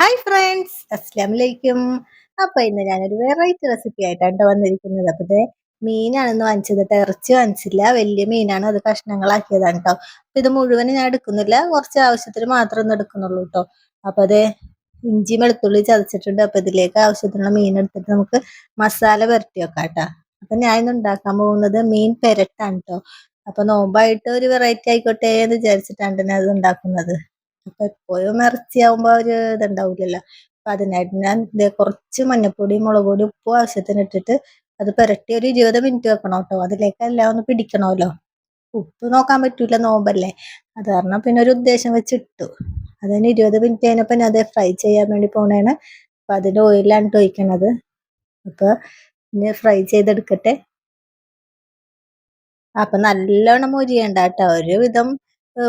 Hi friends അസ്ലാം വലൈക്കും അപ്പൊ ഇന്ന് ഞാനൊരു വെറൈറ്റി റെസിപ്പി ആയിട്ടാണ് വന്നിരിക്കുന്നത്. അപ്പൊ ഇത് മീനാണെന്ന് വാങ്ങിച്ചത്. ഇറച്ചി വാങ്ങിച്ചില്ല. വലിയ മീനാണ്. അത് കഷ്ണങ്ങളാക്കിയതാണ് കേട്ടോ അപ്പൊ ഇത് മുഴുവൻ ഞാൻ എടുക്കുന്നില്ല. കുറച്ച് ആവശ്യത്തിന് മാത്രം ഒന്ന് എടുക്കുന്നുള്ളൂ കേട്ടോ അപ്പൊ അത് ഇഞ്ചി വെളുത്തുള്ളി ചതച്ചിട്ടുണ്ട്. അപ്പൊ ഇതിലേക്ക് ആവശ്യത്തിനുള്ള മീൻ എടുത്തിട്ട് നമുക്ക് മസാല പുരട്ടി വെക്കാം കേട്ടോ അപ്പൊ ഞാൻ ഇന്ന് ഉണ്ടാക്കാൻ പോകുന്നത് മീൻ പെരട്ടാണ് കേട്ടോ അപ്പൊ നോമ്പായിട്ട് ഒരു വെറൈറ്റി ആയിക്കോട്ടെ എന്ന് വിചാരിച്ചിട്ടാണ് ഞാൻ അത് ഉണ്ടാക്കുന്നത്. അപ്പൊ എപ്പോഴും ഇറച്ചിയാവുമ്പോ ഒരു ഇതുണ്ടാവില്ലല്ലോ അപ്പൊ അതിനായിട്ട് ഞാൻ ഇതേ കുറച്ച് മഞ്ഞപ്പൊടി മുളക് പൊടി ഉപ്പും ആവശ്യത്തിന് ഇട്ടിട്ട് അത് പുരട്ടി ഒരു ഇരുപത് മിനിറ്റ് വെക്കണം കേട്ടോ അതിലേക്ക് എല്ലാം ഒന്ന് പിടിക്കണമല്ലോ ഉപ്പ് നോക്കാൻ പറ്റൂല നോമ്പല്ലേ. അത് കാരണം പിന്നെ ഒരു ഉദ്ദേശം വെച്ചിട്ടു. അതിന് ഇരുപത് മിനിറ്റ് കഴിഞ്ഞപ്പോൾ ഞാൻ അത് ഫ്രൈ ചെയ്യാൻ വേണ്ടി പോണേണ്. അപ്പൊ അതിന്റെ ഓയിലാണ് ഒഴിക്കണത്. അപ്പൊ ഇനി ഫ്രൈ ചെയ്തെടുക്കട്ടെ. അപ്പൊ നല്ലോണം മൊരിയണ്ട കേട്ടോ ഒരു വിധം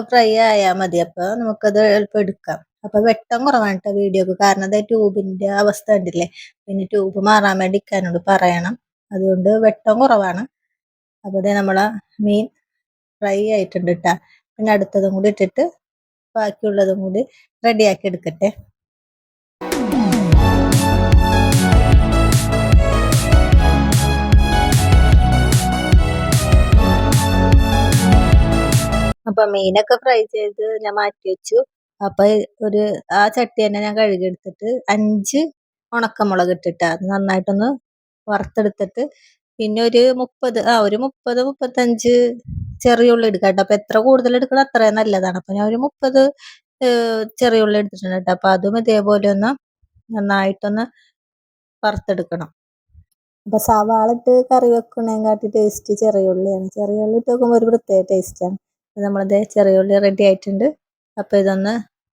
ഫ്രൈ ആയാൽ മതി. അപ്പോൾ നമുക്കത് എളുപ്പം എടുക്കാം. അപ്പോൾ വെട്ടം കുറവാണ് കേട്ടോ വീഡിയോക്ക്. കാരണം അത് ട്യൂബിന്റെ അവസ്ഥ ഉണ്ടല്ലേ പിന്നെ ട്യൂബ് മാറാൻ വേണ്ടി ഇക്കാനോട് പറയണം. അതുകൊണ്ട് വെട്ടം കുറവാണ്. അപ്പോൾ ഇതേ നമ്മളെ മീൻ ഫ്രൈ ആയിട്ടുണ്ട് കേട്ടോ പിന്നെ അടുത്തതും കൂടി ഇട്ടിട്ട് ബാക്കിയുള്ളതും കൂടി റെഡിയാക്കി എടുക്കട്ടെ. അപ്പൊ മീനൊക്കെ ഫ്രൈ ചെയ്ത് ഞാൻ മാറ്റി വെച്ചു. അപ്പൊ ഒരു ആ ചട്ടി തന്നെ ഞാൻ കഴുകിയെടുത്തിട്ട് അഞ്ച് ഉണക്കമുളക് ഇട്ടിട്ട് അത് നന്നായിട്ടൊന്ന് വറുത്തെടുത്തിട്ട് പിന്നെ ഒരു മുപ്പത് ആ ഒരു മുപ്പത് മുപ്പത്തഞ്ച് ചെറിയ ഉള്ളി എടുക്കാം കേട്ടോ അപ്പൊ എത്ര കൂടുതൽ എടുക്കണം അത്രയും നല്ലതാണ്. അപ്പൊ ഞാൻ ഒരു മുപ്പത് ചെറിയ ഉള്ളി എടുത്തിട്ടുണ്ട് കേട്ടോ. അപ്പൊ അതും ഇതേപോലെ ഒന്ന് നന്നായിട്ടൊന്ന് വറുത്തെടുക്കണം. അപ്പൊ സവാള ഇട്ട് കറി വെക്കണേക്കാട്ടി ടേസ്റ്റ് ചെറിയ ഉള്ളിയാണ്. ചെറിയ ഉള്ളി ഇട്ട് വെക്കുമ്പോൾ ഒരു പ്രത്യേക ടേസ്റ്റാണ് നമ്മളത് ചെറിയ ഉള്ളി റെഡി ആയിട്ടുണ്ട്. അപ്പോൾ ഇതൊന്ന്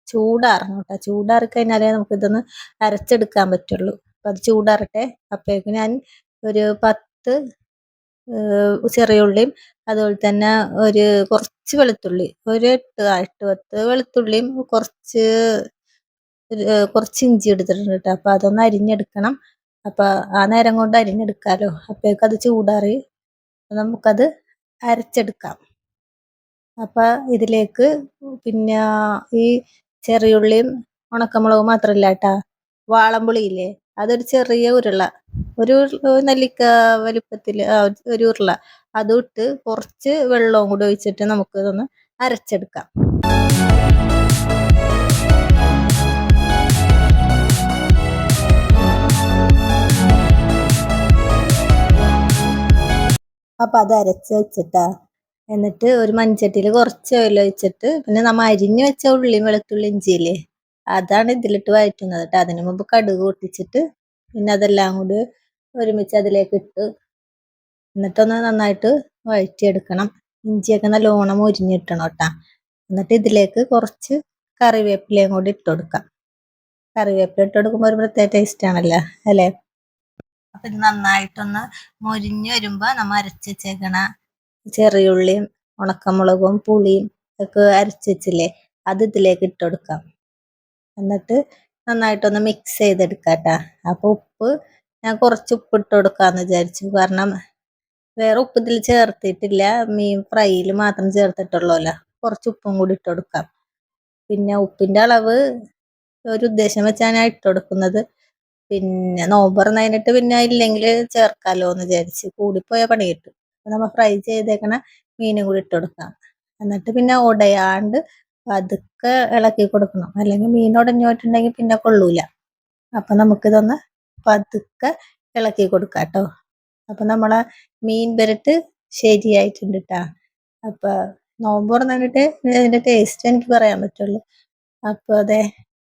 ചൂടാറണം കേട്ടോ. ചൂടാറി കഴിഞ്ഞാലേ നമുക്ക് ഇതൊന്ന് അരച്ചെടുക്കാൻ പറ്റുള്ളൂ. അപ്പം അത് ചൂടാറട്ടെ. അപ്പോഴേക്കും ഞാൻ ഒരു പത്ത് ചെറിയ ഉള്ളിയും അതുപോലെ തന്നെ ഒരു കുറച്ച് വെളുത്തുള്ളി ഒരു എട്ട് എട്ട് പത്ത് വെളുത്തുള്ളിയും കുറച്ച് കുറച്ച് ഇഞ്ചി എടുത്തിട്ടുണ്ട് കേട്ടോ. അപ്പോൾ അതൊന്ന് അരിഞ്ഞെടുക്കണം. അപ്പോൾ ആ നേരം കൊണ്ട് അരിഞ്ഞെടുക്കാമല്ലോ അപ്പോഴേക്കും അത് ചൂടാറി നമുക്കത് അരച്ചെടുക്കാം. അപ്പൊ ഇതിലേക്ക് പിന്നെ ഈ ചെറിയുള്ളിയും ഉണക്കമുളകും മാത്രല്ല കേട്ടാ വാളംപുളിയില്ലേ? അതൊരു ചെറിയ ഉരുള. ഒരു നെല്ലിക്ക വലിപ്പത്തിൽ ഒരു ഉരുള. അതും ഇട്ട് കുറച്ച് വെള്ളവും കൂടി ഒഴിച്ചിട്ട് നമുക്ക് ഇതൊന്ന് അരച്ചെടുക്കാം. അപ്പൊ അത് അരച്ച് വെച്ചിട്ടാ എന്നിട്ട് ഒരു മൺചട്ടിയിൽ കുറച്ച് ഓയിൽ ഒഴിച്ചിട്ട് പിന്നെ നമ്മൾ അരിഞ്ഞു വെച്ച ഉള്ളിയും വെളുത്തുള്ളി ഇഞ്ചിയില്ലേ അതാണ് ഇതിലിട്ട് വഴറ്റുന്നത് കേട്ടോ അതിന് മുമ്പ് കടുക് പൊട്ടിച്ചിട്ട് പിന്നെ അതെല്ലാം കൂടി ഒരുമിച്ച് അതിലേക്ക് ഇട്ട് എന്നിട്ടൊന്ന് നന്നായിട്ട് വഴറ്റിയെടുക്കണം. ഇഞ്ചിയൊക്കെ നല്ലോണം ഉരിഞ്ഞിട്ടണം കേട്ടാ എന്നിട്ട് ഇതിലേക്ക് കുറച്ച് കറിവേപ്പിലയും കൂടി ഇട്ട് കൊടുക്കാം. കറിവേപ്പില ഇട്ട് കൊടുക്കുമ്പോൾ ഒരു പ്രത്യേക ടേസ്റ്റ് ആണല്ലോ അല്ലേ? അപ്പൊ ഇത് നന്നായിട്ടൊന്ന് മൊരിഞ്ഞ് വരുമ്പോ നമ്മ അരച്ച് വെച്ചേക്കണ ചെറിയുള്ളിയും ഉണക്കമുളകും പുളിയും ഒക്കെ അരച്ച് വെച്ചില്ലേ അത് ഇതിലേക്ക് ഇട്ട് കൊടുക്കാം. എന്നിട്ട് നന്നായിട്ടൊന്ന് മിക്സ് ചെയ്തെടുക്കാം കേട്ടോ അപ്പോൾ ഉപ്പ് ഞാൻ കുറച്ച് ഉപ്പ് ഇട്ട് കൊടുക്കാന്ന് വിചാരിച്ചു. കാരണം വേറെ ഉപ്പ് ഇതിൽ ചേർത്തിട്ടില്ല. മീൻ ഫ്രൈയിൽ മാത്രം ചേർത്തിട്ടുള്ളൂല്ലോ. കുറച്ച് ഉപ്പും കൂടി ഇട്ട് കൊടുക്കാം. പിന്നെ ഉപ്പിന്റെ അളവ് ഒരു ഉദ്ദേശം വെച്ചാണ് ഞാൻ ഇട്ട് കൊടുക്കുന്നത്. പിന്നെ നോമ്പ് തുറന്നതിനിട്ട് പിന്നെ ഇല്ലെങ്കിൽ ചേർക്കാലോ എന്ന് വിചാരിച്ച്. കൂടിപ്പോയ പണി കിട്ടും. നമ്മൾ ഫ്രൈ ചെയ്തേക്കണ മീനും കൂടി ഇട്ട് കൊടുക്കാം. എന്നിട്ട് പിന്നെ ഉടയാണ്ട് പതുക്കെ ഇളക്കി കൊടുക്കണം. അല്ലെങ്കിൽ മീൻ ഉടഞ്ഞോട്ടുണ്ടെങ്കിൽ പിന്നെ കൊള്ളൂല. അപ്പൊ നമുക്കിതൊന്ന് പതുക്കെ ഇളക്കി കൊടുക്കാം കേട്ടോ അപ്പൊ നമ്മളെ മീൻ പെരട്ട് ശരിയായിട്ടുണ്ട് കേട്ടാ അപ്പൊ നോമ്പ് തുറന്നിട്ട് ഇതിന്റെ ടേസ്റ്റ് എനിക്ക് പറയാൻ പറ്റുള്ളൂ. അപ്പൊ അതെ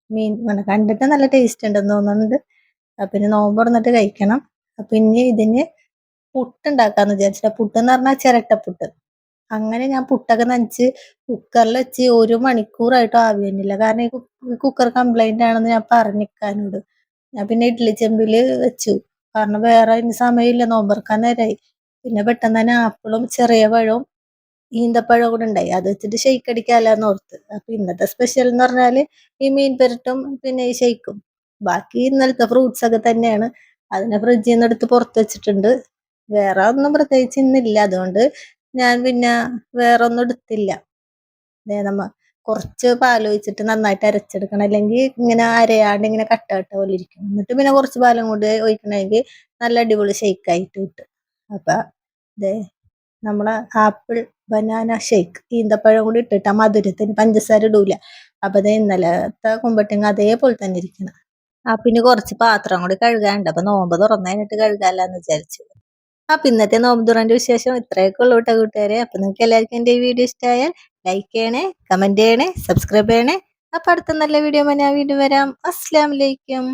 മീൻ കണ്ടിട്ട് നല്ല ടേസ്റ്റ് ഉണ്ടെന്ന് തോന്നുന്നുണ്ട്. അപ്പൊ ഇനി നോമ്പ് തുറന്നിട്ട് കഴിക്കണം. അപ്പൊ ഇനി ഇതിന് പുട്ടുണ്ടാക്കാന്ന് വിചാരിച്ചിട്ട്. പുട്ട് എന്ന് പറഞ്ഞാൽ ചിരട്ടപ്പുട്ട്. അങ്ങനെ ഞാൻ പുട്ടൊക്കെ നനച്ച് കുക്കറിൽ വെച്ച് ഒരു മണിക്കൂറായിട്ട് ആവി തന്നില്ല കാരണം ഈ കുക്കർ കംപ്ലൈന്റ് ആണെന്ന് ഞാൻ പറഞ്ഞിക്കാനോട്. ഞാൻ പിന്നെ ഇഡ്ഡലി ചെമ്പിൽ വെച്ചു. കാരണം വേറെ ഇനി സമയമില്ല. നോമ്പറക്കാൻ നേരായി. പിന്നെ പെട്ടെന്ന് തന്നെ ആപ്പിളും ചെറിയ പഴവും ഈന്തപ്പഴവും കൂടെ ഉണ്ടായി. അത് വെച്ചിട്ട് ഷെയ്ക്ക് അടിക്കാല്ലെന്ന് ഓർത്ത്. അപ്പൊ ഇന്നത്തെ സ്പെഷ്യൽ എന്ന് പറഞ്ഞാൽ ഈ മീൻ പെരട്ടും പിന്നെ ഈ ഷെയ്ക്കും ബാക്കി ഇന്നലത്തെ ഫ്രൂട്ട്സ് ഒക്കെ തന്നെയാണ്. അതിനെ ഫ്രിഡ്ജിൽ നിന്ന് എടുത്ത് പുറത്ത് വെച്ചിട്ടുണ്ട്. വേറെ ഒന്നും പ്രത്യേകിച്ച് ഇന്നില്ല. അതുകൊണ്ട് ഞാൻ പിന്നെ വേറെ ഒന്നും എടുത്തില്ല നമ്മ കുറച്ച് പാലൊഴിച്ചിട്ട് നന്നായിട്ട് അരച്ചെടുക്കണം. അല്ലെങ്കിൽ ഇങ്ങനെ അരയാണ്ട് ഇങ്ങനെ കട്ട കട്ട പോലെ ഇരിക്കും. എന്നിട്ട് പിന്നെ കുറച്ച് പാലും കൂടി ഒഴിക്കണമെങ്കിൽ നല്ല അടിപൊളി ഷെയ്ക്ക് ആയിട്ട് കിട്ടും. അപ്പൊ ദേ നമ്മളെ ആപ്പിൾ ബനാന ഷേക്ക് ഈന്തപ്പഴം കൂടി ഇട്ടിട്ട് ആ മധുരത്തിന് പഞ്ചസാര ഇടൂല. അപ്പൊ അത് ഇന്നലത്തെ കുമ്പട്ടിങ്ങ അതേപോലെ തന്നെ ഇരിക്കണം. ആ പിന്നെ കുറച്ച് പാത്രം കൂടി കഴുകാനുണ്ട്. അപ്പൊ നോമ്പ് തുറന്നു കഴിഞ്ഞിട്ട് കഴുകാല്ലെന്ന് വിചാരിച്ചു. അപ്പൊ ഇന്നത്തെ നോമ്പ് തുറന്റെ വിശേഷം ഇത്രയൊക്കെ ഉള്ളൂ കേട്ടോ കൂട്ടുകാരെ. അപ്പൊ നിങ്ങൾക്ക് എല്ലാവർക്കും എന്റെ ഈ വീഡിയോ ഇഷ്ടമായാൽ ലൈക്ക് ചെയ്യണേ കമന്റ് ചെയ്യണേ സബ്സ്ക്രൈബ് ചെയ്യണേ. അപ്പൊ അടുത്ത നല്ല വീഡിയോ ഞാൻ വീണ്ടും വരാം. അസ്സലാമലൈക്കും